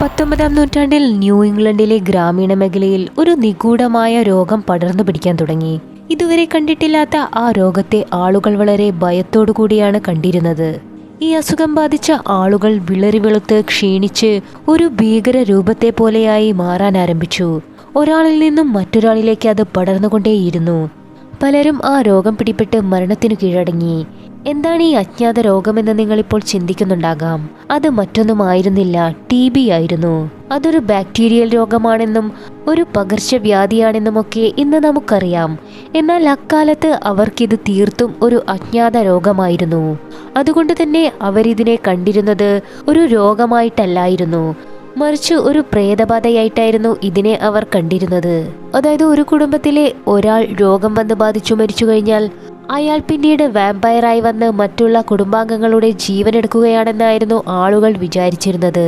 പത്തൊമ്പതാം നൂറ്റാണ്ടിൽ ന്യൂ ഇംഗ്ലണ്ടിലെ ഗ്രാമീണ മേഖലയിൽ ഒരു നിഗൂഢമായ രോഗം പടർന്നു പിടിക്കാൻ തുടങ്ങി. ഇതുവരെ കണ്ടിട്ടില്ലാത്ത ആ രോഗത്തെ ആളുകൾ വളരെ ഭയത്തോടു കൂടിയാണ് കണ്ടിരുന്നത്. ഈ അസുഖം ബാധിച്ച ആളുകൾ വിളറി വെളുത്ത് ക്ഷീണിച്ച് ഒരു ഭീകര രൂപത്തെ പോലെയായി മാറാൻ ആരംഭിച്ചു. ഒരാളിൽ നിന്നും മറ്റൊരാളിലേക്ക് അത് പടർന്നുകൊണ്ടേയിരുന്നു. പലരും ആ രോഗം പിടിപെട്ട് മരണത്തിനു കീഴടങ്ങി. എന്താണ് ഈ അജ്ഞാത രോഗമെന്ന് നിങ്ങളിപ്പോൾ ചിന്തിക്കുന്നുണ്ടാകാം. അത് മറ്റൊന്നുമായിരുന്നില്ല ടി ബി ആയിരുന്നു. അതൊരു ബാക്ടീരിയൽ രോഗമാണെന്നും ഒരു പകർച്ചവ്യാധിയാണെന്നുമൊക്കെ ഇന്ന് നമുക്കറിയാം. എന്നാൽ അക്കാലത്ത് അവർക്കിത് തീർത്തും ഒരു അജ്ഞാത രോഗമായിരുന്നു. അതുകൊണ്ട് തന്നെ അവരിതിനെ കണ്ടിരുന്നത് ഒരു രോഗമായിട്ടല്ലായിരുന്നു. മറിച്ച് ഒരു പ്രേതബാധയായിട്ടായിരുന്നു ഇതിനെ അവർ കണ്ടിരുന്നത്. അതായത് ഒരു കുടുംബത്തിലെ ഒരാൾ രോഗം വന്ന് ബാധിച്ചു മരിച്ചു കഴിഞ്ഞാൽ അയാൾ പിന്നീട് വാമ്പയറായി വന്ന് മറ്റുള്ള കുടുംബാംഗങ്ങളുടെ ജീവനെടുക്കുകയാണെന്നായിരുന്നു ആളുകൾ വിചാരിച്ചിരുന്നത്.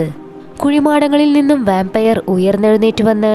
കുഴിമാടങ്ങളിൽ നിന്നും വാമ്പയർ ഉയർന്നെഴുന്നേറ്റ് വന്ന്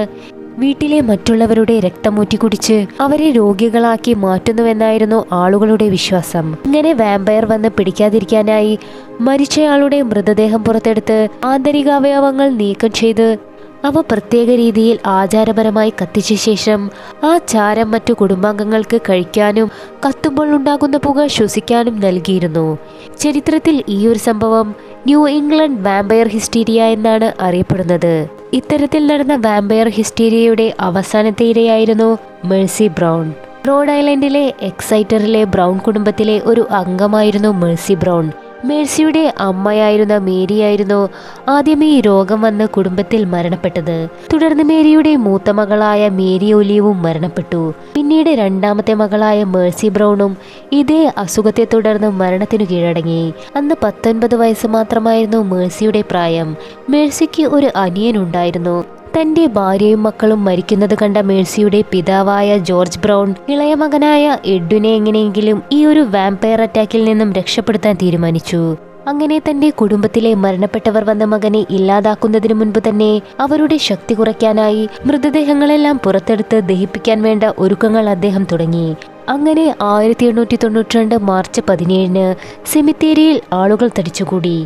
വീട്ടിലെ മറ്റുള്ളവരുടെ രക്തമൂറ്റി കുടിച്ച് അവരെ രോഗികളാക്കി മാറ്റുന്നുവെന്നായിരുന്നു ആളുകളുടെ വിശ്വാസം. ഇങ്ങനെ വാമ്പയർ വന്ന് പിടിക്കാതിരിക്കാനായി മരിച്ചയാളുടെ മൃതദേഹം പുറത്തെടുത്ത് ആന്തരികാവയവങ്ങൾ നീക്കം ചെയ്ത് അവ പ്രത്യേക രീതിയിൽ ആചാരപരമായി കത്തിച്ച ശേഷം ആ ചാരം മറ്റു കുടുംബാംഗങ്ങൾക്ക് കഴിക്കാനും കത്തുമ്പോൾ ഉണ്ടാകുന്ന പുക ശ്വസിക്കാനും നൽകിയിരുന്നു. ചരിത്രത്തിൽ ഈ ഒരു സംഭവം ന്യൂ ഇംഗ്ലണ്ട് വാമ്പയർ ഹിസ്റ്റീരിയ എന്നാണ് അറിയപ്പെടുന്നത്. ഇത്തരത്തിൽ നടന്ന വാമ്പയർ ഹിസ്റ്റീരിയയുടെ അവസാനത്തെ ഇരയായിരുന്നു മേഴ്സി ബ്രൗൺ. റോഡ് ഐലൻഡിലെ എക്സൈറ്ററിലെ ബ്രൗൺ കുടുംബത്തിലെ ഒരു അംഗമായിരുന്നു മേഴ്സി ബ്രൗൺ. മേഴ്സിയുടെ അമ്മയായിരുന്ന മേരിയായിരുന്നു ആദ്യം ഈ രോഗം വന്ന കുടുംബത്തിൽ മരണപ്പെട്ടത്. തുടർന്ന് മേരിയുടെ മൂത്ത മകളായ മേരി ഒലിയവും മരണപ്പെട്ടു. പിന്നീട് രണ്ടാമത്തെ മകളായ മേഴ്സി ബ്രൗണും ഇതേ അസുഖത്തെ തുടർന്ന് മരണത്തിനു കീഴടങ്ങി. അന്ന് പത്തൊൻപത് വയസ്സ് മാത്രമായിരുന്നു മേഴ്സിയുടെ പ്രായം. മേഴ്സിക്ക് ഒരു അനിയനുണ്ടായിരുന്നു തന്റെ ഭാര്യയും മക്കളും മരിക്കുന്നത് കണ്ട മേഴ്സിയുടെ പിതാവായ ജോർജ് ബ്രൗൺ ഇളയ മകനായ എഡ്വിനെ എങ്ങനെയെങ്കിലും ഈ ഒരു വാമ്പയർ അറ്റാക്കിൽ നിന്നും രക്ഷപ്പെടുത്താൻ തീരുമാനിച്ചു. അങ്ങനെ തന്റെ കുടുംബത്തിലെ മരണപ്പെട്ടവർ വന്ന മകനെ ഇല്ലാതാക്കുന്നതിന് മുൻപ് തന്നെ അവരുടെ ശക്തി കുറയ്ക്കാനായി മൃതദേഹങ്ങളെല്ലാം പുറത്തെടുത്ത് ദഹിപ്പിക്കാൻ വേണ്ട ഒരുക്കങ്ങൾ അദ്ദേഹം തുടങ്ങി. അങ്ങനെ ആയിരത്തി എണ്ണൂറ്റി തൊണ്ണൂറ്റിരണ്ട് മാർച്ച് പതിനേഴിന് സെമിത്തേരിയിൽ ആളുകൾ തടിച്ചുകൂടി.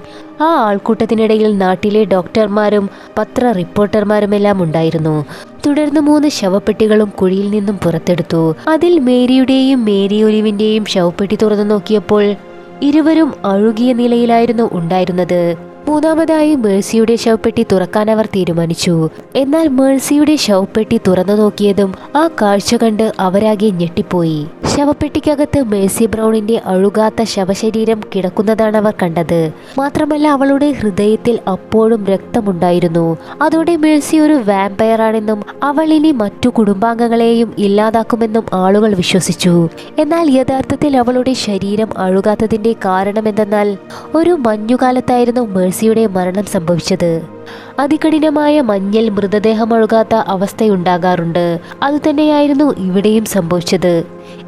ആ ആൾക്കൂട്ടത്തിനിടയിൽ നാട്ടിലെ ഡോക്ടർമാരും പത്ര റിപ്പോർട്ടർമാരുമെല്ലാം ഉണ്ടായിരുന്നു. തുടർന്ന് മൂന്ന് ശവപ്പെട്ടികളും കുഴിയിൽ നിന്നും പുറത്തെടുത്തു. അതിൽ മേരിയുടെയും മേരി ഒലിവിന്റെയും ശവപ്പെട്ടി തുറന്നു നോക്കിയപ്പോൾ ഇരുവരും അഴുകിയ നിലയിലായിരുന്നു ഉണ്ടായിരുന്നത്. മൂന്നാമതായി മേഴ്സിയുടെ ശവപ്പെട്ടി തുറക്കാൻ അവർ തീരുമാനിച്ചു. എന്നാൽ മേഴ്സിയുടെ ശവപ്പെട്ടി തുറന്നു നോക്കിയതും ആ കാഴ്ച കണ്ട് അവരാകെ ഞെട്ടിപ്പോയി. ശവപ്പെട്ടിക്കകത്ത് മേഴ്സി ബ്രൗണിന്റെ അഴുകാത്ത ശവശരീരം കിടക്കുന്നതാണ് അവർ കണ്ടത്. മാത്രമല്ല അവളുടെ ഹൃദയത്തിൽ അപ്പോഴും രക്തമുണ്ടായിരുന്നു. അതോടെ മേഴ്സി ഒരു വാമ്പയർ ആണെന്നും അവൾ ഇനി മറ്റു കുടുംബാംഗങ്ങളെയും ഇല്ലാതാക്കുമെന്നും ആളുകൾ വിശ്വസിച്ചു. എന്നാൽ യഥാർത്ഥത്തിൽ അവളുടെ ശരീരം അഴുകാത്തതിന്റെ കാരണം എന്തെന്നാൽ ഒരു മഞ്ഞുകാലത്തായിരുന്നു മേഴ്സിയുടെ മരണം സംഭവിച്ചത്. അതികഠിനമായ മഞ്ഞൽ മൃതദേഹം ഒഴുകാത്ത അവസ്ഥയുണ്ടാകാറുണ്ട്. അതുതന്നെയായിരുന്നു ഇവിടെയും സംഭവിച്ചത്.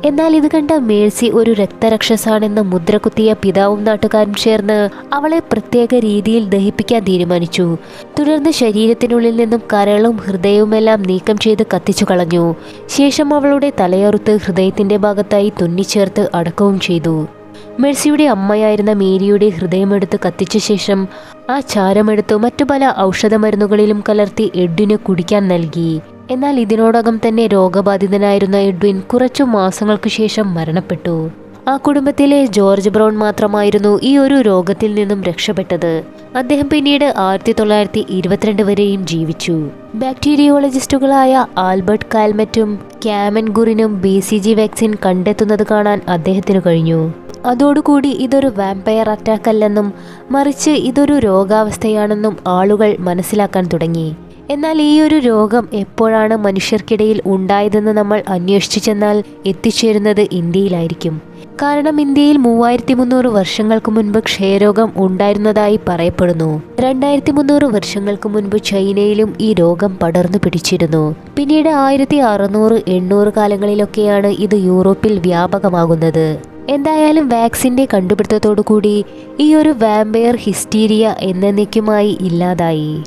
എന്നാൽ ഇത് കണ്ട മേഴ്സി ഒരു രക്തരക്ഷസാണെന്ന് മുദ്രകുത്തിയ പിതാവും നാട്ടുകാരും ചേർന്ന് അവളെ പ്രത്യേക രീതിയിൽ ദഹിപ്പിക്കാൻ തീരുമാനിച്ചു. തുടർന്ന് ശരീരത്തിനുള്ളിൽ നിന്നും കരളും ഹൃദയവുമെല്ലാം നീക്കം ചെയ്ത് കത്തിച്ചു കളഞ്ഞു. ശേഷം അവളുടെ തലയറുത്ത് ഹൃദയത്തിന്റെ ഭാഗത്തായി തുന്നിച്ചേർത്ത് അടക്കവും ചെയ്തു. മെഴ്സിയുടെ അമ്മയായിരുന്ന മേരിയുടെ ഹൃദയമെടുത്ത് കത്തിച്ച ശേഷം ആ ചാരമെടുത്ത് മറ്റു പല ഔഷധമരുന്നുകളിലും കലർത്തി എഡ്വിന് കുടിക്കാൻ നൽകി. എന്നാൽ ഇതിനോടകം തന്നെ രോഗബാധിതനായിരുന്ന എഡ്വിൻ കുറച്ചു മാസങ്ങൾക്കു ശേഷം മരണപ്പെട്ടു. ആ കുടുംബത്തിലെ ജോർജ് ബ്രൗൺ മാത്രമായിരുന്നു ഈ ഒരു രോഗത്തിൽ നിന്നും രക്ഷപ്പെട്ടത്. അദ്ദേഹം പിന്നീട് ആയിരത്തി തൊള്ളായിരത്തി ഇരുപത്തിരണ്ട് വരെയും ജീവിച്ചു. ബാക്ടീരിയോളജിസ്റ്റുകളായ ആൽബർട്ട് കാൽമറ്റും ക്യാമൻ ഗുറിനും ബി സി ജി വാക്സിൻ കണ്ടെത്തുന്നത് കാണാൻ അദ്ദേഹത്തിന് കഴിഞ്ഞു. അതോടുകൂടി ഇതൊരു വാമ്പയർ അറ്റാക്ക് അല്ലെന്നും മറിച്ച് ഇതൊരു രോഗാവസ്ഥയാണെന്നും ആളുകൾ മനസ്സിലാക്കാൻ തുടങ്ങി. എന്നാൽ ഈ ഒരു രോഗം എപ്പോഴാണ് മനുഷ്യർക്കിടയിൽ ഉണ്ടായതെന്ന് നമ്മൾ അന്വേഷിച്ചു ചെന്നാൽ എത്തിച്ചേരുന്നത് ഇന്ത്യയിലായിരിക്കും. കാരണം ഇന്ത്യയിൽ മൂവായിരത്തി മുന്നൂറ് വർഷങ്ങൾക്ക് മുൻപ് ക്ഷയരോഗം ഉണ്ടായിരുന്നതായി പറയപ്പെടുന്നു. രണ്ടായിരത്തി മുന്നൂറ് വർഷങ്ങൾക്ക് മുൻപ് ചൈനയിലും ഈ രോഗം പടർന്നു പിടിച്ചിരുന്നു. പിന്നീട് ആയിരത്തി അറുന്നൂറ് എണ്ണൂറ് കാലങ്ങളിലൊക്കെയാണ് ഇത് യൂറോപ്പിൽ വ്യാപകമാകുന്നത്. എന്തായാലും വാക്സിന്റെ കണ്ടുപിടുത്തത്തോടു കൂടി ഈ ഒരു വാമ്പയർ ഹിസ്റ്റീരിയ എന്നേക്കുമായി ഇല്ലാതായി.